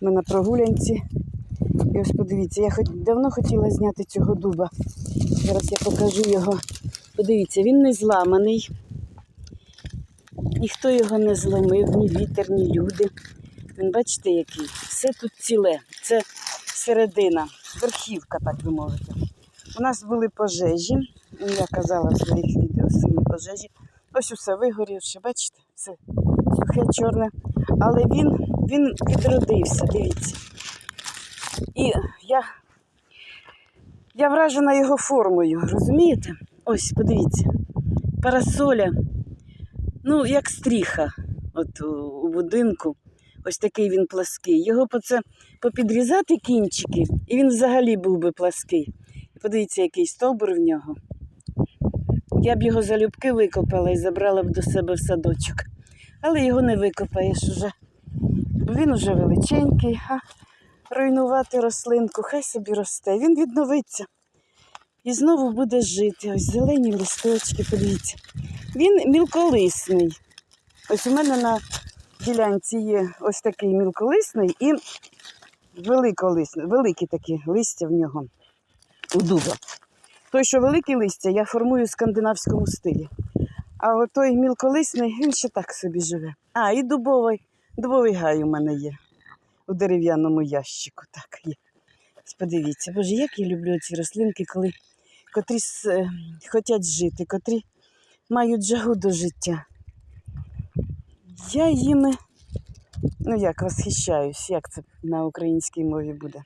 Ми на прогулянці. І ось подивіться, я хоч давно хотіла зняти цього дуба. Зараз я покажу його. Подивіться, він не зламаний. Ніхто його не зломив, ні вітер, ні люди. Він бачите, який? Все тут ціле. Це середина, верхівка, так би мовити. У нас були пожежі. Я казала в своїх відео сильні пожежі. Ось усе вигорівши, бачите, все сухе, чорне. Але він, він відродився, дивіться. І я, я вражена його формою, розумієте? Ось, подивіться, парасоля, ну, як стріха от у, будинку. Ось такий він плаский. Його по це попідрізати кінчики, і він взагалі був би плаский. Подивіться, який стовбур в нього. Я б його залюбки викопала і забрала б до себе в садочок. Але його не викопаєш уже. Бо він уже величенький, а руйнувати рослинку, хай собі росте. Він відновиться. І знову буде жити. Ось зелені листочки, подивіться. Він мілколисний. Ось у мене на ділянці є ось такий мілколисний і великолисний, великі такі листя в нього у дуба. Той, що великі листя, я формую в скандинавському стилі. А от той мілколисний, він ще так собі живе. А, і дубовий, дубовий гай у мене є у дерев'яному ящику. Так є. Ось Подивіться, боже, як я люблю ці рослинки, коли котрі е, хочуть жити, котрі мають жагу до життя. Я їми, ну як, восхищаюсь, як це на українській мові буде.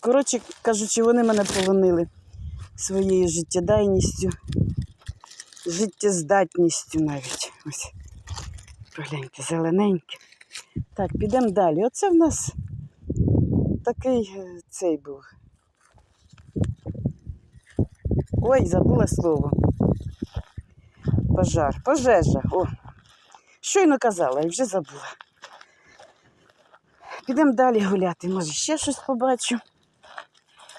Коротше кажучи, вони мене полонили своєю життєдайністю, життєздатністю навіть. Ось. Погляньте, зелененьке. Так, підемо далі. Оце в нас такий е, цей був. Ой, забула слово. Пожар, пожежа. О, щойно казала і вже забула. Підемо далі гуляти. Може, ще щось побачу.